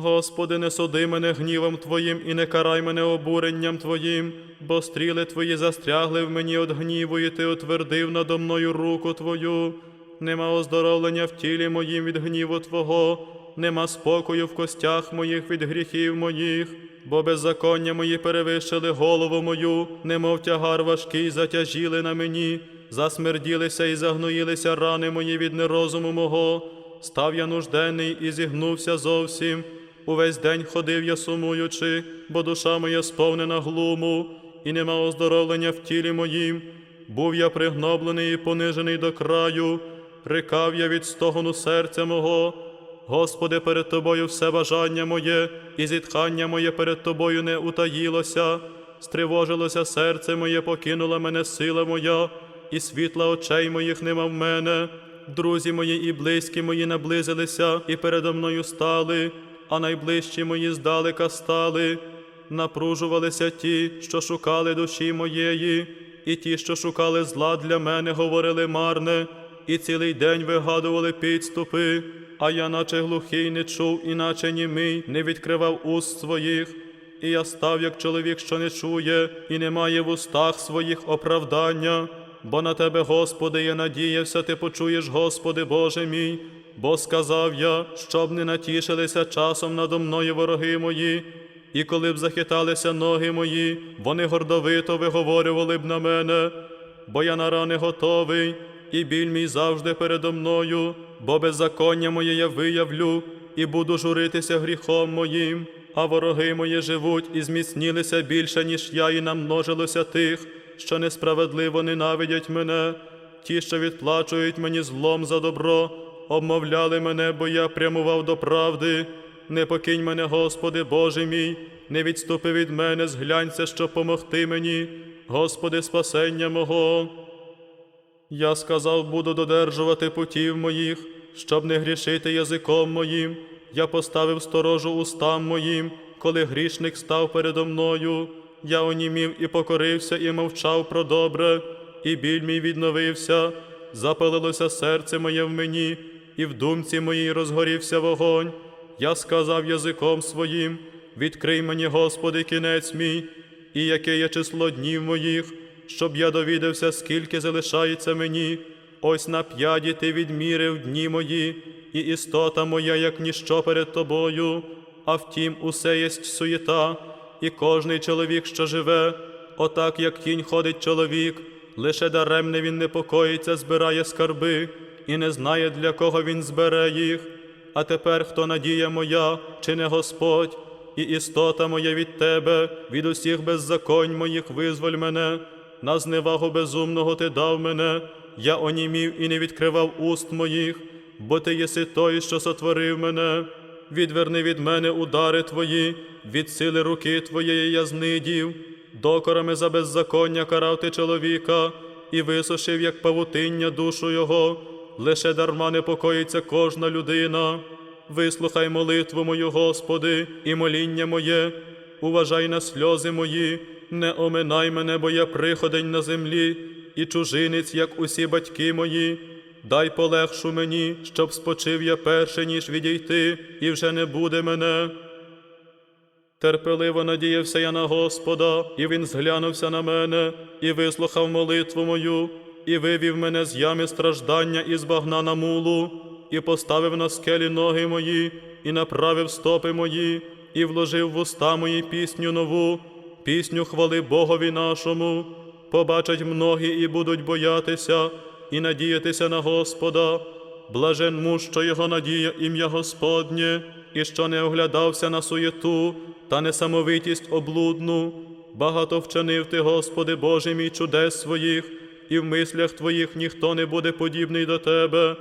Господи, не суди мене гнівом Твоїм і не карай мене обуренням Твоїм, бо стріли Твої застрягли в мені від гніву, і Ти утвердив надо мною руку Твою. Нема оздоровлення в тілі моїм від гніву Твого, нема спокою в костях моїх від гріхів моїх, бо беззаконня мої перевищили голову мою, немов тягар важкий затяжіли на мені, засмерділися і загноїлися рани мої від нерозуму мого. Став я нужденний і зігнувся зовсім. Увесь день ходив я сумуючи, бо душа моя сповнена глуму, і нема оздоровлення в тілі моїм. Був я пригноблений і понижений до краю, рикав я від стогону серця мого. Господи, перед Тобою все бажання моє, і зітхання моє перед Тобою не утаїлося, стривожилося серце моє, покинула мене сила моя, і світла очей моїх нема в мене. Друзі мої і близькі мої наблизилися і передо мною стали, а найближчі мої здалека стали. Напружувалися ті, що шукали душі моєї, і ті, що шукали зла для мене, говорили марне, і цілий день вигадували підступи. А я, наче глухий, не чув, і наче німий, не відкривав уст своїх. І я став, як чоловік, що не чує, і не має в устах своїх оправдання. Бо на тебе, Господи, я надіявся, ти почуєш, Господи Боже мій, бо сказав я, щоб не натішилися часом надо мною вороги мої, і коли б захиталися ноги мої, вони гордовито виговорювали б на мене, бо я на рани готовий, і біль мій завжди передо мною, бо беззаконня моє я виявлю, і буду журитися гріхом моїм, а вороги мої живуть і зміцнілися більше, ніж я, і намножилося тих, що несправедливо ненавидять мене, ті, що відплачують мені злом за добро, обмовляли мене, бо я прямував до правди. Не покинь мене, Господи Боже мій, не відступи від мене, зглянься, щоб помогти мені, Господи, спасення мого. Я сказав, буду додержувати путів моїх, щоб не грішити язиком моїм. Я поставив сторожу устам моїм, коли грішник став передо мною. Я онімів і покорився, і мовчав про добре, і біль мій відновився, запалилося серце моє в мені, і в думці моїй розгорівся вогонь. Я сказав язиком своїм: відкрий мені, Господи, кінець мій, і яке є число днів моїх, щоб я довідався, скільки залишається мені. Ось на п'яді ти відмірив дні мої, і істота моя, як ніщо перед тобою, а втім, усе єсть суєта, і кожний чоловік, що живе, отак, як тінь ходить чоловік, лише даремне він непокоїться, збирає скарби, і не знає, для кого він збере їх. А тепер хто надія моя, чи не Господь, і істота моя від Тебе, від усіх беззаконь моїх визволь мене, на зневагу безумного ти дав мене, я онімів і не відкривав уст моїх, бо ти єси той, що сотворив мене. Відверни від мене удари твої, від сили руки твоєї я знидів, докорами за беззаконня карав ти чоловіка, і висушив, як павутиння, душу його, лише дарма непокоїться кожна людина. Вислухай молитву мою, Господи, і моління моє, уважай на сльози мої, не оминай мене, бо я приходень на землі, і чужинець, як усі батьки мої. Дай полегшу мені, щоб спочив я перше, ніж відійти, і вже не буде мене. Терпеливо надіявся я на Господа, і Він зглянувся на мене, і вислухав молитву мою, і вивів мене з ями страждання і з багна на мулу, і поставив на скелі ноги мої, і направив стопи мої, і вложив в уста мої пісню нову, пісню хвали Богові нашому. Побачать многі і будуть боятися, і надіятися на Господа. Блажен муж, що його надія ім'я Господнє, і що не оглядався на суєту та несамовитість облудну. Багато вчинив ти, Господи Боже мій, чудес своїх, і в мислях Твоїх ніхто не буде подібний до Тебе.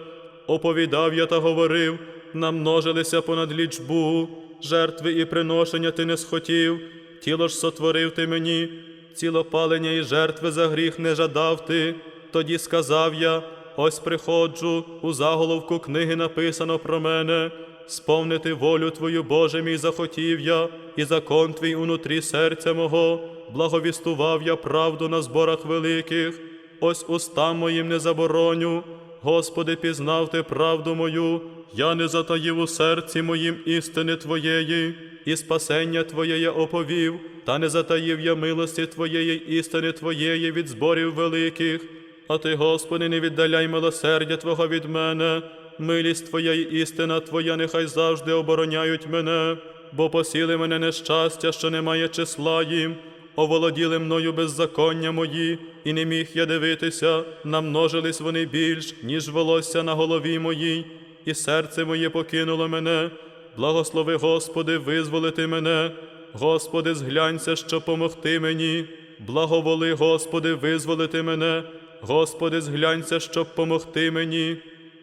Оповідав я та говорив, намножилися понад лічбу, жертви і приношення ти не схотів, тіло ж сотворив ти мені, цілопалення і жертви за гріх не жадав ти. Тоді сказав я: ось приходжу, у заголовку книги написано про мене. Сповнити волю Твою, Боже мій, захотів я, і закон Твій унутрі серця мого, благовістував я правду на зборах великих, ось устам моїм не забороню. Господи, пізнав ти правду мою, я не затаїв у серці моїм істини Твоєї, і спасення Твоє я оповів, та не затаїв я милості Твоєї істини Твоєї від зборів великих. А ти, Господи, не віддаляй милосердя Твого від мене, милість Твоя і істина Твоя нехай завжди обороняють мене, бо посіли мене нещастя, що немає числа їм, оволоділи мною беззаконня мої, і не міг я дивитися, намножились вони більш, ніж волосся на голові моїй, і серце моє покинуло мене. Благослови, Господи, визволити мене, Господи, зглянься, щоб помогти мені. Благоволи, Господи, визволити мене, Господи, зглянься, щоб помогти мені.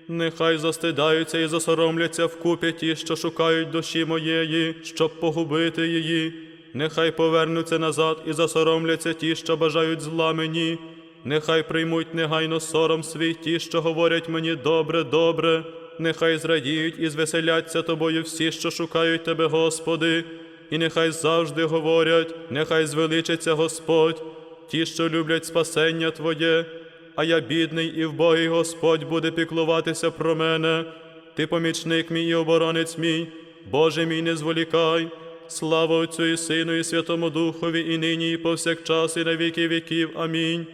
Нехай застидаються і засоромляться вкупі ті, що шукають душі моєї, щоб погубити її. Нехай повернуться назад і засоромляться ті, що бажають зла мені. Нехай приймуть негайно сором свій ті, що говорять мені добре, добре. Нехай зрадіють і звеселяться тобою всі, що шукають тебе, Господи, і нехай завжди говорять, нехай звеличиться Господь, ті, що люблять спасення Твоє, а я бідний і вбогий Господь буде піклуватися про мене. Ти помічник мій і оборонець мій, Боже мій, не зволікай. Слава Отцю і Сину, і Святому Духові, і нині, і повсякчас, і на віки віків. Амінь.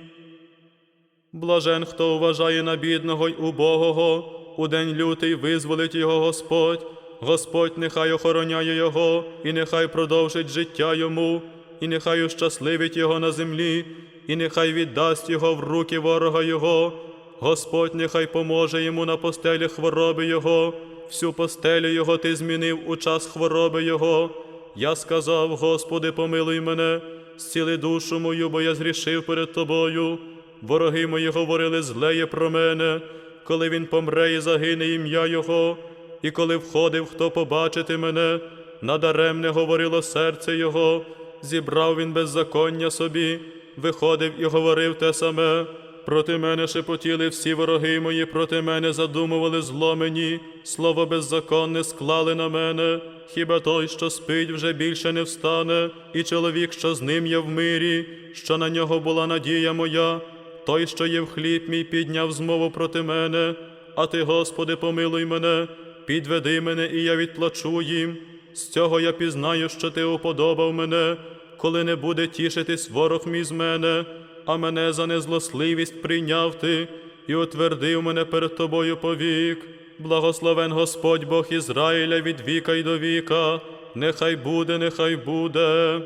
Блажен, хто вважає на бідного й убогого, у день лютий визволить його Господь. Господь нехай охороняє його, і нехай продовжить життя йому, і нехай ущасливить його на землі, і нехай віддасть його в руки ворога його. Господь нехай поможе йому на постелі хвороби його, всю постелю його ти змінив у час хвороби його. Я сказав, Господи, помилуй мене, зціли душу мою, бо я згрішив перед тобою. Вороги мої говорили злеє про мене, коли він помре і загине ім'я Його, і коли входив, хто побачити мене, надаремне говорило серце Його, зібрав він беззаконня собі, виходив і говорив те саме. Проти мене шепотіли всі вороги мої, проти мене задумували зло мені, слово беззаконне склали на мене. Хіба той, що спить, вже більше не встане, і чоловік, що з ним є в мирі, що на нього була надія моя, той, що є в хліб мій, підняв змову проти мене, а ти, Господи, помилуй мене, підведи мене, і я відплачу їм. З цього я пізнаю, що ти уподобав мене, коли не буде тішитись ворог мій з мене, а мене за незлосливість прийняв ти і утвердив мене перед тобою повік. Благословен Господь Бог Ізраїля від віка й до віка, нехай буде, нехай буде.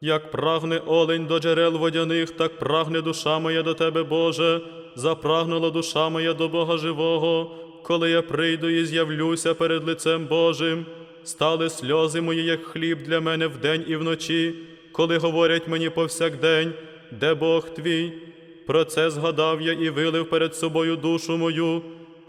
Як прагне олень до джерел водяних, так прагне душа моя до тебе, Боже, запрагнула душа моя до Бога живого, коли я прийду і з'явлюся перед лицем Божим. Стали сльози мої, як хліб для мене вдень і вночі, коли говорять мені повсякдень, де Бог твій. Про це згадав я і вилив перед собою душу мою,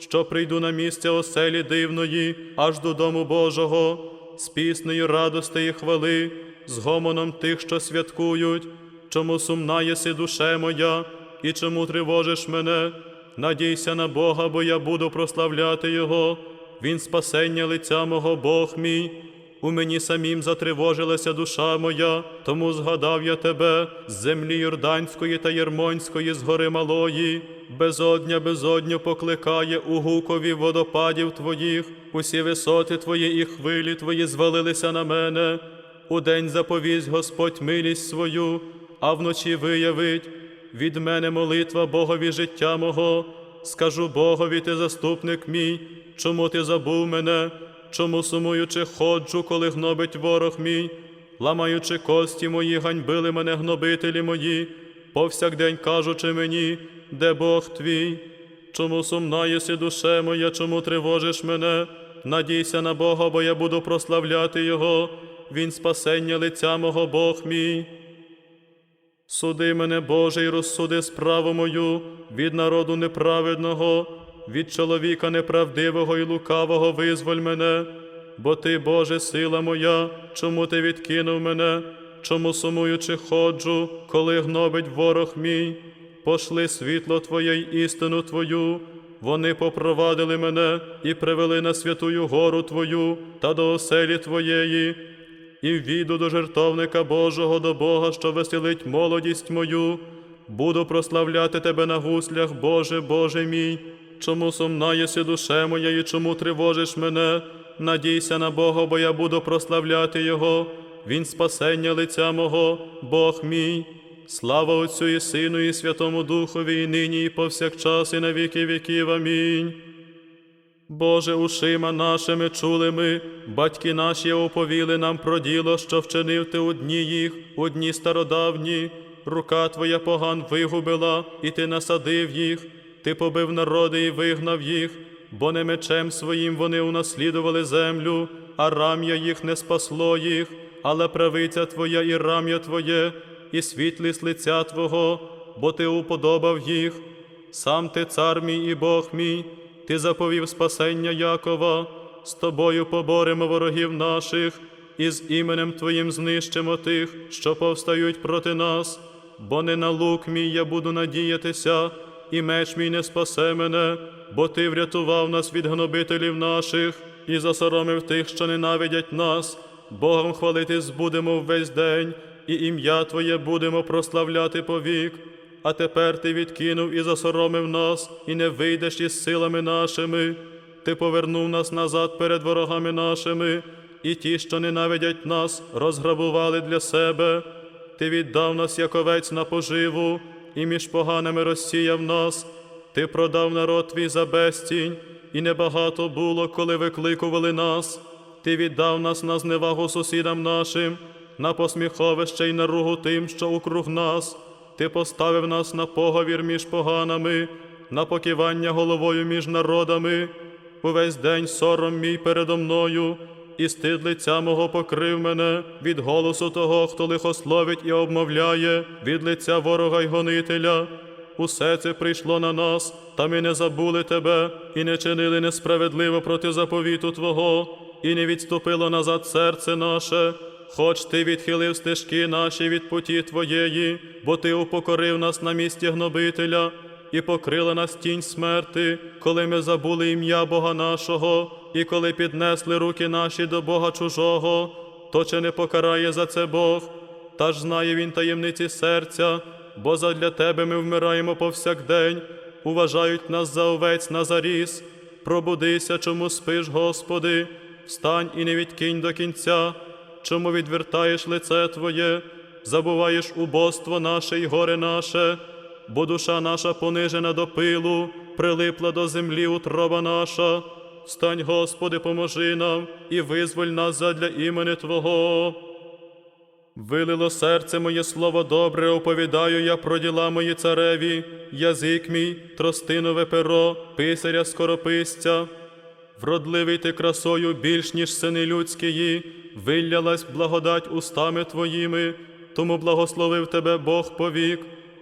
що прийду на місце оселі дивної, аж до дому Божого, з піснею радости і хвали, з гомоном тих, що святкують, чому сумна єси душе моя, і чому тривожиш мене. Надійся на Бога, бо я буду прославляти Його, Він спасення лиця мого Бог мій. У мені самім затривожилася душа моя, тому згадав я тебе з землі Йорданської та Єрмонської, з гори малої, безодня, безодню покликає у гукові водопадів твоїх, усі висоти твої і хвилі твої звалилися на мене. У день заповість Господь милість свою, а вночі виявить від мене молитва Богові життя мого. Скажу Богові, ти заступник мій, чому ти забув мене, чому сумуючи ходжу, коли гнобить ворог мій, ламаючи кості мої, ганьбили мене гнобителі мої, повсякдень кажучи мені, де Бог твій, чому сумна єси душе моя, чому тривожиш мене? Надійся на Бога, бо я буду прославляти Його, Він спасення лиця мого Бог мій. Суди мене, Боже, і розсуди справу мою від народу неправедного, від чоловіка неправдивого і лукавого визволь мене, бо Ти, Боже, сила моя, чому ти відкинув мене? чому сумуючи ходжу, коли гнобить ворог мій, пошли світло Твоє й істину Твою. Вони попровадили мене і привели на святую гору Твою та до оселі Твоєї, і війду до жертовника Божого до Бога, що веселить молодість мою. Буду прославляти Тебе на гуслях, Боже, Боже мій. Чому сумна єси душе моя, і чому тривожиш мене? Надійся на Бога, бо я буду прославляти Його. Він спасення лиця мого, Бог мій. Слава Отцю і Сину, і Святому Духові, і нині, і повсякчас, і на віки віків. Амінь. Боже, ушима нашими чули ми, батьки наші оповіли нам про діло, що вчинив ти у дні їх, у дні стародавні. Рука твоя поган вигубила, і ти насадив їх, ти побив народи і вигнав їх, бо не мечем своїм вони унаслідували землю, а рам'я їх не спасло їх, але правиця твоя і рам'я твоє, і світлість лиця Твого, бо ти уподобав їх. Сам ти цар мій і Бог мій, ти заповів спасення Якова, з тобою поборемо ворогів наших, і з іменем Твоїм знищимо тих, що повстають проти нас, бо не на лук мій я буду надіятися, і меч мій не спасе мене, бо ти врятував нас від гнобителів наших і засоромив тих, що ненавидять нас. Богом хвалитись будемо весь день, і ім'я Твоє будемо прославляти повік. А тепер ти відкинув і засоромив нас, і не вийдеш із силами нашими. Ти повернув нас назад перед ворогами нашими, і ті, що ненавидять нас, розграбували для себе. Ти віддав нас, як овець на поживу, і між поганими розсіяв нас. Ти продав народ твій за безцінь, і небагато було, коли викликували нас. Ти віддав нас на зневагу сусідам нашим, на посміховище й на ругу тим, що укруг нас. Ти поставив нас на поговір між поганами, на покивання головою між народами. Увесь день сором мій передо мною, і стид лиця мого покрив мене від голосу того, хто лихословить і обмовляє, від лиця ворога й гонителя. Усе це прийшло на нас, та ми не забули тебе і не чинили несправедливо проти заповіту Твого, і не відступило назад серце наше. Хоч ти відхилив стежки наші від путі Твоєї, бо ти упокорив нас на місці гнобителя і покрила нас тінь смерти, коли ми забули ім'я Бога нашого, і коли піднесли руки наші до Бога чужого, то чи не покарає за це Бог? Та ж знає він таємниці серця, бо задля тебе ми вмираємо повсякдень, уважають нас за овець на заріс. Пробудися, чому спиш, Господи, встань і не відкинь до кінця, чому відвертаєш лице Твоє, забуваєш убоство наше і горе наше, бо душа наша понижена до пилу, прилипла до землі утроба наша. Встань, Господи, поможи нам і визволь нас задля імені Твого. Вилило серце моє слово добре, оповідаю я про діла мої цареві, язик мій, тростинове перо, писаря скорописця. Вродливий ти красою більш, ніж сини людські, виллялась благодать устами твоїми, тому благословив тебе Бог повік,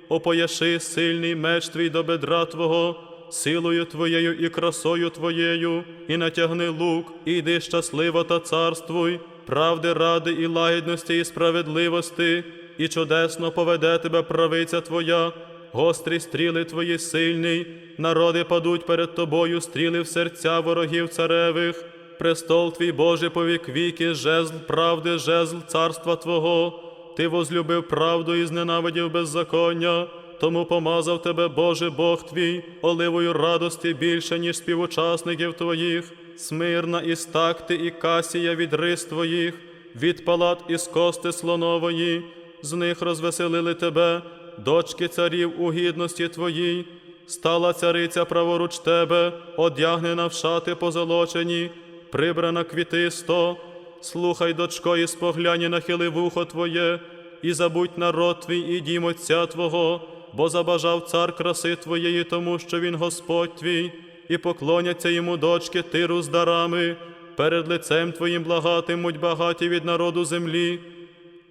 опояши сильний меч твій до бедра Твого, силою Твоєю і красою Твоєю, і натягни лук, і йди щасливо та царствуй, правди ради і лагідності, і справедливості, і чудесно поведе тебе правиця Твоя, гострі стріли Твої сильні, народи падуть перед тобою, стріли в серця ворогів царевих. Престол твій Боже повік віки, жезл правди, жезл царства Твого. Ти возлюбив правду і зненавидів беззаконня, тому помазав тебе, Боже Бог твій, оливою радості більше, ніж співучасників твоїх, смирна і стакти, і касія від рис твоїх, від палат із кости слонової, з них розвеселили тебе, дочки царів у гідності твоїй, стала цариця праворуч тебе, одягнена в шати позолочені, прибрана квітисто. Слухай, дочко, і споглянь, і нахили вухо твоє, і забудь народ твій, і дім Отця Твого, бо забажав цар краси твоєї, тому що він Господь твій, і поклоняться йому дочки тиру з дарами, перед лицем твоїм благатимуть багаті від народу землі.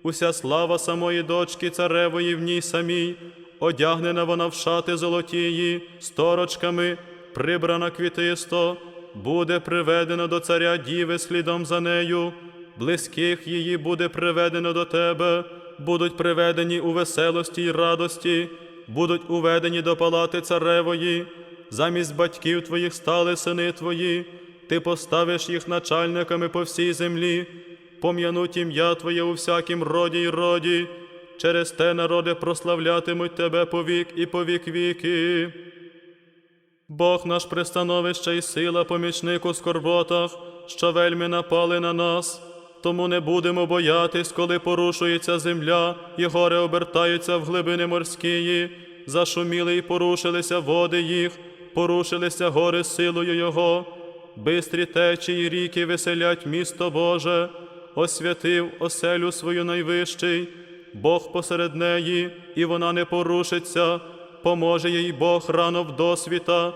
Уся слава самої дочки царевої в ній самій, одягнена вона в шати золотії, сторочками, прибрана квітисто, буде приведено до царя діви слідом за нею, близьких її буде приведено до тебе, будуть приведені у веселості й радості, будуть уведені до палати царевої, замість батьків твоїх стали сини твої, ти поставиш їх начальниками по всій землі, пом'януть ім'я Твоє у всякім роді й роді, через те народи прославлятимуть Тебе повік і повік віки. Бог наш пристановище і сила, помічник у скорботах, що вельми напали на нас. Тому не будемо боятись, коли порушується земля, і гори обертаються в глибини морськії, зашуміли і порушилися води їх, порушилися гори силою Його. Бистрі течії ріки веселять місто Боже, освятив оселю свою найвищий, Бог посеред неї, і вона не порушиться, поможе їй Бог рано в досвіта.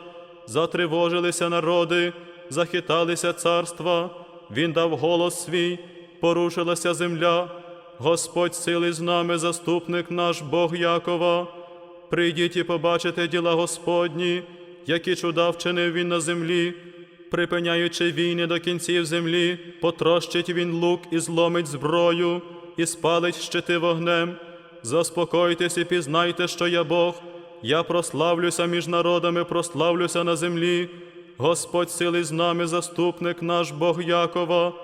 Затривожилися народи, захиталися царства, Він дав голос свій, порушилася земля. Господь сили з нами, заступник наш Бог Якова. Прийдіть і побачите діла Господні, які чуда вчинив він на землі, припиняючи війни до кінців землі, потрощить він лук і зломить зброю, і спалить щити вогнем. Заспокойтесь і пізнайте, що я Бог. Я прославлюся між народами, прославлюся на землі. Господь сили з нами, заступник наш Бог Якова.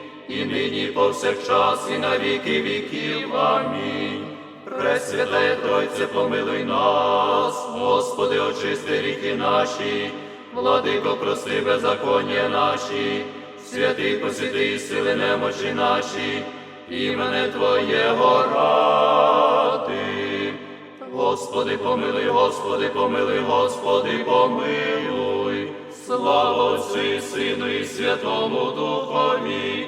і нині, повсякчас, і на віки віків. Амінь. Пресвятая Тройце, помилуй нас, Господи, очисти гріхи наші, владико, прости беззаконня наші, святий посвяти сили немочі наші, імене Твоєго ради. Господи, помилуй, Господи, помилуй, Господи, помилуй, слава Отцю і Сину і Святому Духові,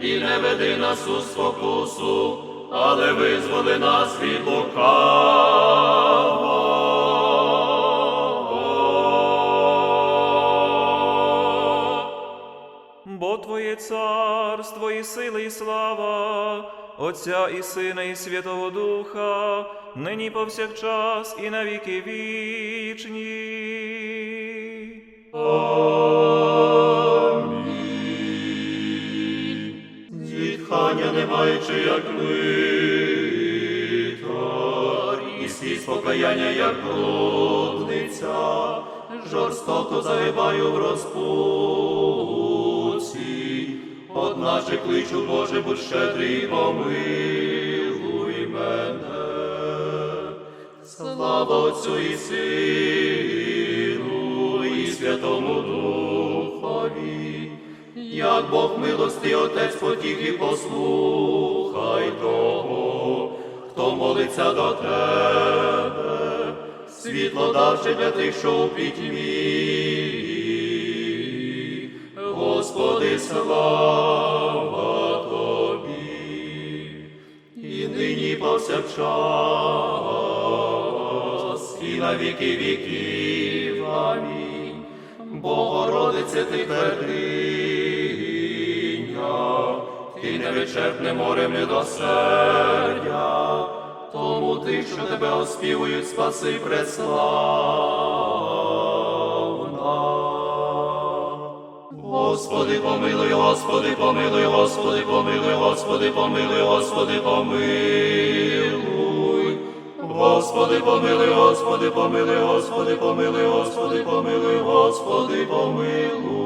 і не веди нас у спокусу, але визволи нас від лукавого. Бо Твоє царство і сила, і слава, Отця і Сина, і Святого Духа, нині повсякчас і на віки вічні. Зітхання не маючи, як митар, і сліз покаяння, як блудниця, жорстоко загибаю в розпуці, одначе кличу, Боже, будь щедрий, помилуй мене. Слава Отцю і Сину, як Бог милости, Отець потіхи, послухай того, хто молиться до тебе, світло давши для тих, що у пітьмі. Господи, слава Тобі, і нині повсякчас, і на віки віків. Амінь. Богородице, ти ти невичерпне море милосердя, тому ти, що тебе оспівують, спаси преславна. Господи, помилуй, Господи, помилуй, Господи, помилуй, Господи, помилуй, Господи, помилуй. Господи, помилуй, Господи, помилуй, Господи, помилуй, Господи, помилуй, Господи, помилуй.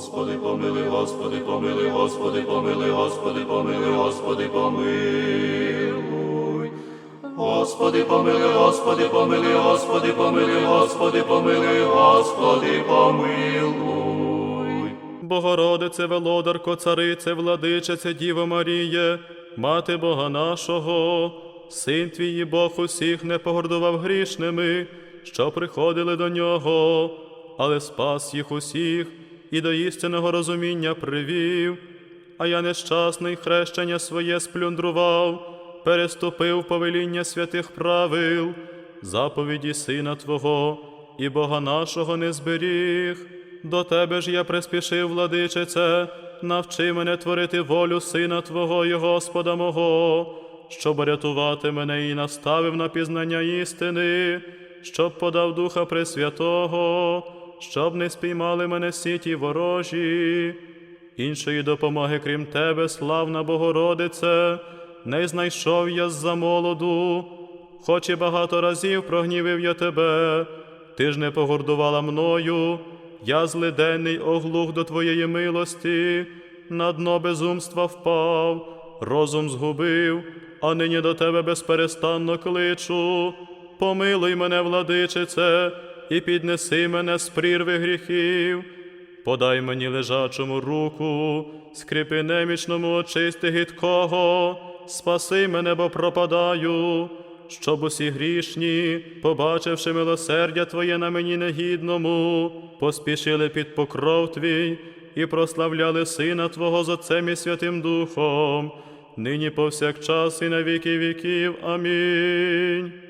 Господи, помилуй, Господи, помилуй, Господи, помилуй, Господи, помилуй, Господи, помилуй. Господи, помилуй, Господи, помилуй, Господи, помилуй, Господи, помилуй, Господи, помилуй. Богородице, Велодарко, Царице, Владичице, Діво Маріє, Мати Бога нашого, Син твій Бог усіх не погордував грішними, що приходили до нього, але спас їх усіх і до істинного розуміння привів. А я нещасний хрещення своє сплюндрував, переступив повеління святих правил, заповіді Сина Твого і Бога нашого не зберіг. До Тебе ж я приспішив, владичице, навчи мене творити волю Сина Твого і Господа мого, щоб рятувати мене і наставив на пізнання істини, щоб подав Духа Пресвятого, щоб не спіймали мене сіті ворожі. Іншої допомоги, крім тебе, славна Богородице, не знайшов я з-за молоду, хоч і багато разів прогнівив я тебе, ти ж не погордувала мною, я злиденний оглух до твоєї милості, на дно безумства впав, розум згубив, а нині до тебе безперестанно кличу. Помилуй мене, владичице, і піднеси мене з прірви гріхів. Подай мені лежачому руку, скріпи немічному очисти гидкого, спаси мене, бо пропадаю, щоб усі грішні, побачивши милосердя Твоє на мені негідному, поспішили під покров Твій і прославляли Сина Твого з Отцем і Святим Духом, нині повсякчас і на віки віків. Амінь.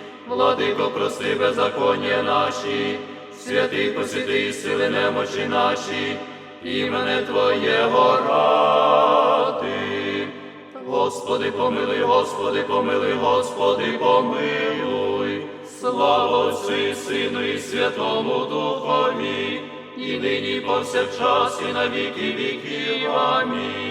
владико, прости беззаконня наші, святий посвяти сили немочі наші, імене Твоєго ради. Господи, помилуй, Господи, помилуй, Господи, помилуй. Слава Отцю і Сину і Святому Духові, і нині і повсякчас, і на віки віків. Амінь.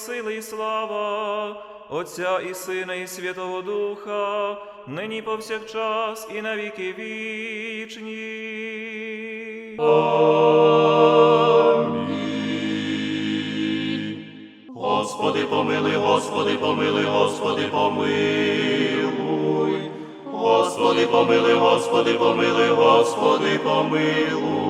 Сили, і слава, Отця і Сина, і Святого Духа, нині повсякчас і на віки вічні. Господи, помилуй, Господи, помилуй, Господи, помилуй. Господи, помилуй, Господи, помилуй, Господи, помилуй.